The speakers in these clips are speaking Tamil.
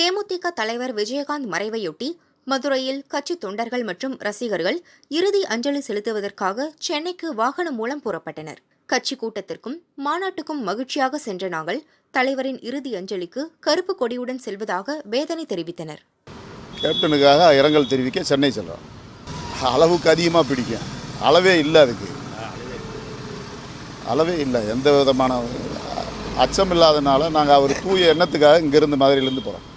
தேமுதிக தலைவர் விஜயகாந்த் மறைவையொட்டி மதுரையில் கட்சி தொண்டர்கள் மற்றும் ரசிகர்கள் இறுதி அஞ்சலி செலுத்துவதற்காக சென்னைக்கு வாகனம் மூலம் புறப்பட்டனர். கட்சி கூட்டத்திற்கும் மாநாட்டுக்கும் மகிழ்ச்சியாக சென்ற நாங்கள் தலைவரின் இறுதி அஞ்சலிக்கு கருப்பு கொடியுடன் செல்வதாக வேதனை தெரிவித்தனர். கேப்டனுக்காக இரங்கல் தெரிவிக்க சென்னை செல்றோம். அளவுக்கு அதிகமாக பிடிக்கும். அளவே இல்லை அதுக்கு. அளவே இல்லை. எந்த விதமான அச்சம் இல்லாதனால நாங்கள் அவர் தூய எண்ணத்துக்காக இங்கேருந்து மதுரையிலேருந்து போகிறோம்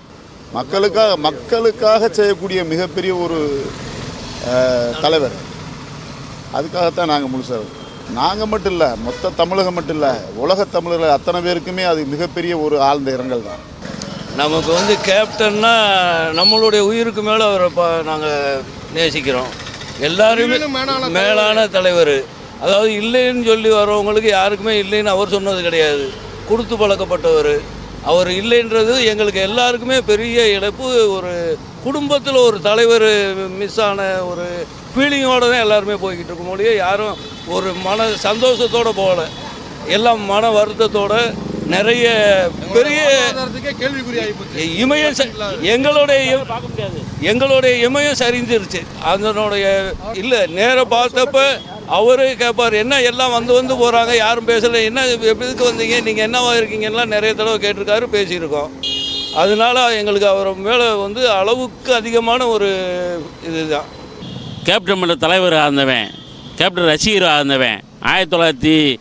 மக்களுக்காக மக்களுக்காக செய்யக்கூடிய மிகப்பெரிய ஒரு தலைவர். அதுக்காகத்தான் நாங்கள் முழுசாக நாங்கள் மட்டும் இல்லை மொத்த தமிழகம் மட்டும் இல்லை உலக தமிழர்கள் அத்தனை பேருக்குமே அது மிகப்பெரிய ஒரு ஆழ்ந்த இரங்கல் தான். நமக்கு வந்து கேப்டன்னா நம்மளுடைய உயிருக்கு மேலே அவரை ப நாங்கள் நேசிக்கிறோம். எல்லாருமே மேலான தலைவர். அதாவது இல்லைன்னு சொல்லி வரவங்களுக்கு யாருக்குமே இல்லைன்னு அவர் சொன்னது கிடையாது. கொடுத்து பழக்கப்பட்டவர். அவர் இல்லைன்றது எங்களுக்கு எல்லாருக்குமே பெரிய இழப்பு. ஒரு குடும்பத்தில் ஒரு தலைவர் மிஸ் ஆன ஒரு ஃபீலிங்கோடு தான் எல்லாருமே போய்கிட்டு இருக்கும் மொழியே யாரும் ஒரு மன சந்தோஷத்தோடு போகல. எல்லாம் மன வருத்தத்தோட நிறைய பெரிய இமயம் எங்களுடைய எங்களுடைய இமயம் சரிஞ்சிருச்சு. அதனுடைய இல்லை நேரம் பார்த்தப்ப அவரு கேட்பார் என்ன எல்லாம் வந்து வந்து போகிறாங்க யாரும் பேசலை. என்ன எதுக்கு வந்தீங்க? நீங்கள் என்னவா இருக்கீங்கலாம் நிறைய தடவை கேட்டிருக்காரு பேசியிருக்கோம். அதனால எங்களுக்கு அவர் மேலே வந்து அளவுக்கு அதிகமான ஒரு இதுதான். கேப்டன் மன்ற தலைவராக இருந்தவன் கேப்டன் ரசிகராக இருந்தவன் ஆயிரத்தி தொள்ளாயிரத்தி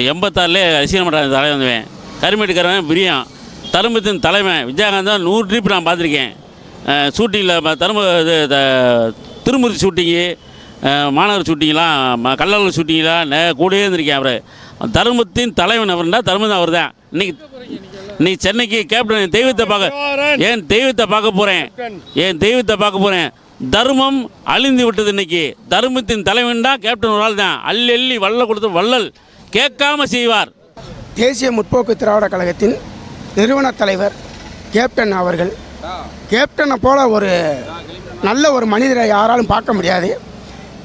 எண்பத்தாறுல ரசிகர் மன்ற தலைவர் இருந்தவன் கருமேட்டுக்காரன் பிரியான் தருமத்தின் தலைவன் விஜயகாந்த் தான் நூறு ட்ரிப் நான் பார்த்துருக்கேன். ஷூட்டிங்கில் தரும இது த- ஷூட்டிங்கு மாநகர் ஷூட்டிங்லாம் ம- கல்லூரி ஷூட்டிங்லாம் நே கூடயே இருந்திருக்கேன் அவர். தருமத்தின் தலைவன் அவர்னா தருமம் அவர் தான் இன்னைக்கு இன்னைக்கு சென்னைக்கு கேப்டன் என் தெய்வத்தை பார்க்க ஏன் தெய்வத்தை பார்க்க போகிறேன் என் தெய்வத்தை பார்க்க போகிறேன் தர்மம் அழிந்து விட்டது இன்னைக்கு. தர்மத்தின் தலைவன் தான் கேப்டன் ஒரு ஆள் தான் அள்ளி அள்ளி வள்ள கொடுத்து வள்ளல். கேட்காம செய்வார். தேசிய முற்போக்கு திராவிட கழகத்தின் நிறுவன தலைவர் கேப்டன் அவர்கள். கேப்டனை போல ஒரு நல்ல ஒரு மனிதரை யாராலும் பார்க்க முடியாது.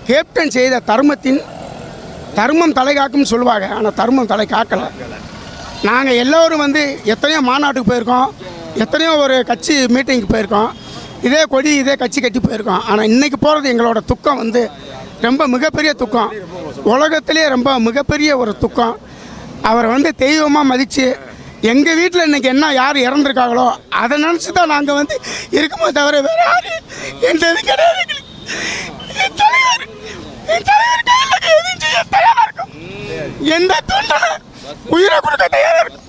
கேப்டன் செய்த தர்மத்தின் தர்மம் தலை காக்கும்னு சொல்லுவாங்க. ஆனால் தர்மம் தலை காக்கலை. நாங்கள் எல்லோரும் வந்து எத்தனையோ மாநாட்டுக்கு போயிருக்கோம். எத்தனையோ ஒரு கட்சி மீட்டிங்க்கு போயிருக்கோம். இதே கொடி இதே கட்சி கட்டி போயிருக்கோம். ஆனால் இன்றைக்கி போகிறது எங்களோட துக்கம் வந்து ரொம்ப மிகப்பெரிய துக்கம். உலகத்திலே ரொம்ப மிகப்பெரிய ஒரு துக்கம். அவரை வந்து தெய்வமாக மதித்து எங்கள் வீட்டில் இன்றைக்கி என்ன யார் இறந்துருக்காங்களோ அதை நினச்சி தான் நாங்கள் வந்து இருக்குமோ தவிர வேறு யாரு எந்த இது கிடையாது தலைவர் என் தலைவர் கையில் செய்ய தயாராக இருக்கும் எந்த தொண்டனும் உயிரை கொடுக்க தயாராக இருக்கும்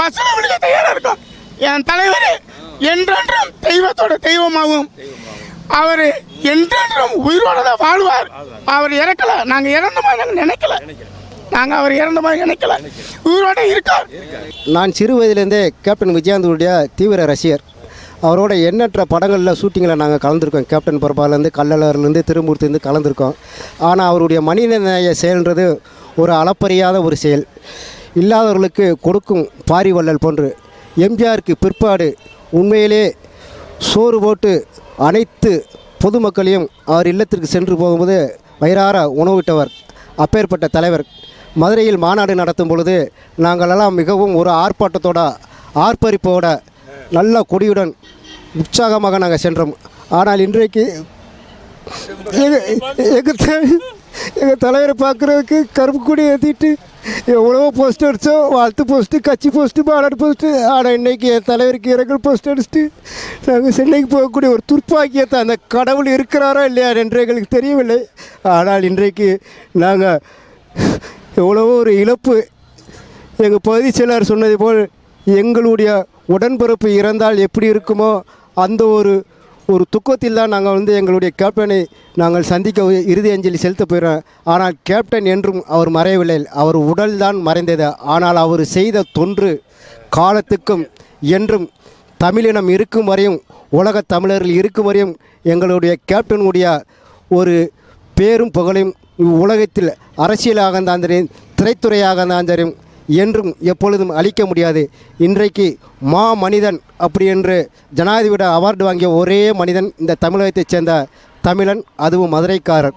பசங்க விழுக்க தயாராக இருக்கும் என் தலைவர் என்றென்றும் தெய்வத்தோட தெய்வமாகும் அவர் என்றென்றும் உயிரோட தான் வாழ்வார். அவர் இறக்கல. நாங்கள் இறந்த மாதிரி நாங்கள் நினைக்கல. நாங்கள் அவர் இறந்த மாதிரி நினைக்கல. உயிரோட இருக்கார். நான் சிறு வயதிலேருந்தே கேப்டன் விஜயகாந்தனுடைய தீவிர ரசிகர். அவரோட எண்ணற்ற படங்களில் ஷூட்டிங்கில் நாங்கள் கலந்துருக்கோம். கேப்டன் பர்பாலேருந்து கல்லலர்லேருந்து திருமூர்த்திலேருந்து கலந்துருக்கோம். ஆனால் அவருடைய மனிதநேய செயல்ன்றது ஒரு அளப்பறியாத ஒரு செயல். இல்லாதவர்களுக்கு கொடுக்கும் பாரிவள்ளல் போன்று எம்ஜிஆருக்கு பிற்பாடு உண்மையிலே சோறு போட்டு அனைத்து பொதுமக்களையும் அவர் இல்லத்திற்கு சென்று போகும்போது வயிறார உணவிட்டவர் அப்பேற்பட்ட தலைவர். மதுரையில் மாநாடு நடத்தும் பொழுது நாங்களெல்லாம் மிகவும் ஒரு ஆர்ப்பாட்டத்தோட ஆர்ப்பரிப்போட நல்ல கொடியுடன் உற்சாகமாக நாங்கள் சென்றோம். ஆனால் இன்றைக்கு எங்கள் எங்கள் எங்கள் தலைவரை பார்க்குறதுக்கு கருப்பு கொடி ஏற்றிட்டு எவ்வளோ போஸ்ட் அடித்தோம் வாழ்த்து போஸ்ட்டு கட்சி போஸ்ட்டு பாலாடு போஸ்ட்டு ஆனால் இன்றைக்கி என் தலைவருக்கு இரங்கல் போஸ்ட் அடிச்சுட்டு நாங்கள் சென்னைக்கு போகக்கூடிய ஒரு துர்ப்பாக்கியத்தை அந்த கடவுள் இருக்கிறாரா இல்லையா என்று எங்களுக்கு தெரியவில்லை. ஆனால் இன்றைக்கு நாங்கள் எவ்வளவோ ஒரு இழப்பு. எங்கள் பகுதி செயலாளர் சொன்னது போல் எங்களுடைய உடன்பிறப்பு இறந்தால் எப்படி இருக்குமோ அந்த ஒரு ஒரு துக்கத்தில் தான் நாங்கள் வந்து எங்களுடைய கேப்டனை நாங்கள் சந்திக்க இறுதி அஞ்சலி செலுத்த போயிடோம் ஆனால் கேப்டன் என்றும் அவர் மறையவில்லை. அவர் உடல் தான் மறைந்தது. ஆனால் அவர் செய்த தொன்று காலத்துக்கும் என்றும் தமிழினம் இருக்கும் வரையும் உலக தமிழர்கள் இருக்கும் வரையும் எங்களுடைய கேப்டனுடைய ஒரு பேரும் புகழையும் உலகத்தில் அரசியலாக இருந்தாலும் திரைத்துறையாக இருந்தாலும் என்றும் எப்பொழுதும் அழிக்க முடியாது. இன்றைக்கு மா மனிதன் அப்படி என்று ஜனாதிபதி அவார்டு வாங்கிய ஒரே மனிதன் இந்த தமிழகத்தைச் சேர்ந்த தமிழன் அதுவும் மதுரைக்காரர்